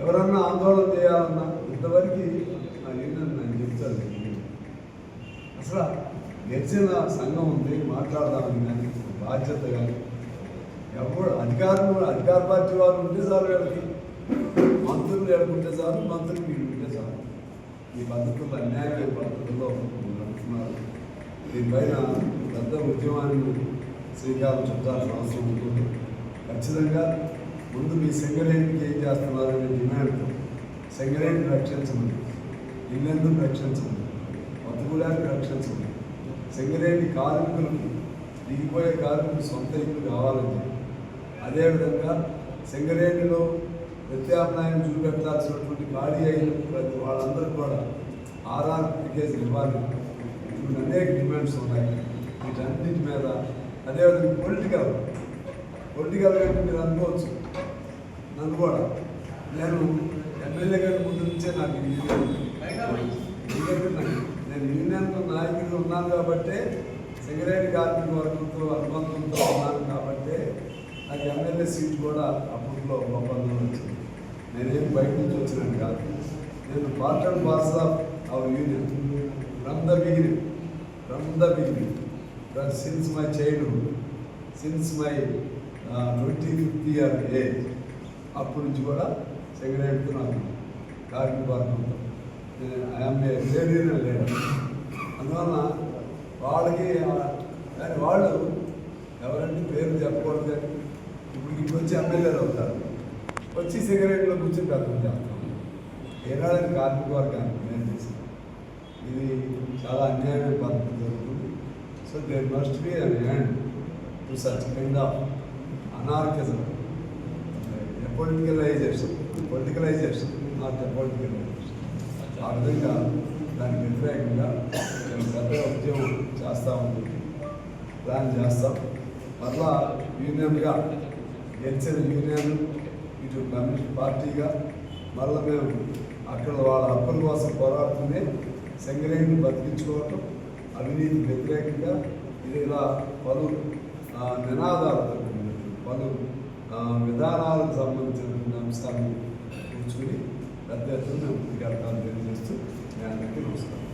ఎవరన్నా ఆందోళన చేయాలన్నా ఇంతవరకు నా యూనియన్ నేను చెప్తాను. అసలు గెలిచిన సంఘం ఉంది మాట్లాడదామని కానీ బాధ్యత కానీ. ఎవరు అధికారులు అధికార పార్టీ వారు ఉంటే చాలు వీళ్ళకి. మంత్రులు ఏడుకుంటే చాలు మంత్రులు వీళ్ళు ఉంటే చాలు. ఈ పద్ధతులు అన్యాయ పద్ధతుల్లో నడుపుతున్నారు దీనిపైన పెద్ద ఉద్యమాన్ని శ్రీకారం చుట్టాల్సిన అవసరం ఉంటుంది. ఖచ్చితంగా ముందు మీ సింగరేణికి ఏం చేస్తున్నారని డిమాండ్తో సింగరేణిని రక్షించమని ఇల్లెందుకు రక్షించమని మతుకులాన్ని రక్షించమని సింగరేణి కార్మికులకి దిగిపోయే కార్మికులు సొంత ఇల్లు కావాలని అదేవిధంగా సింగరేణిలో ప్రత్యామ్నాయం చూపెట్టాల్సినటువంటి ఖాళీ అయిన ప్రతి వాళ్ళందరూ కూడా ఆర్ఆర్ ప్యాకేజ్ ఇవ్వాలి. ఇప్పుడు అనేక డిమాండ్స్ ఉన్నాయి. వీటన్నిటి మీద అదేవిధంగా పొలిటికల్ పొలిటికల్ మీరు అనుకోవచ్చు. నన్ను కూడా. నేను ఎమ్మెల్యే గారి ముందు నుంచే నాకు ఎందుకంటే నేను యూనియన్ నాయకుడు ఉన్నాను కాబట్టే సింగరేణి కార్మిక వర్గంతో అనుబంధంతో ఉన్నాను కాబట్టే నాకు ఎమ్మెల్యే సీట్ కూడా అప్పట్లో ఒప్పందం వచ్చింది. నేనేం బయట నుంచి వచ్చినాను కాదు. నేను part and parts of our union from the beginning from the beginning since my childhood since my twenty fifth year age అప్పటి నుంచి కూడా సెక్రటరీతో నాకు కార్మిక వర్గంతో నేను ఏ యూనియన్ లీడర్ అందువలన వాళ్ళకి కానీ వాళ్ళు ఎవరంటే పేరు చెప్పకూడదు కానీ ఇప్పుడు ఇప్పుడు వచ్చి ఎమ్మెల్యేలు అవుతారు. వచ్చి సిగరెట్లో కూర్చొని పెద్దలు చేస్తాం ఏనాడని కార్మిక వర్గాన్ని నేను చేశాను. ఇది చాలా అన్యాయమైన పద్ధతి జరుగుతుంది. So there must be an hand to such kind of anarchism politicalization politicalization not politicalization ఆ విధంగా దానికి వ్యతిరేకంగా మేము పెద్ద ఉద్యోగం చేస్తూ ఉంటుంది ప్లాన్ చేస్తాం. మరలా యూనియన్గా గెలిచిన యూనియన్ ఇటు కమ్యూనిస్ట్ పార్టీగా మరలా మేము అక్కడ వాళ్ళ హక్కుల కోసం పోరాడుతూనే సంగ్రహాన్ని బతికించుకోవటం అవినీతి వ్యతిరేకంగా ఇది ఇలా పలు ఆ, నినాదాలతో పలు విధానాలకు సంబంధించిన అంశాలను కూర్చుని పెద్ద ఎత్తున ముందుకెళ్తామని తెలియజేస్తూ మీ అందరికీ నమస్కారం.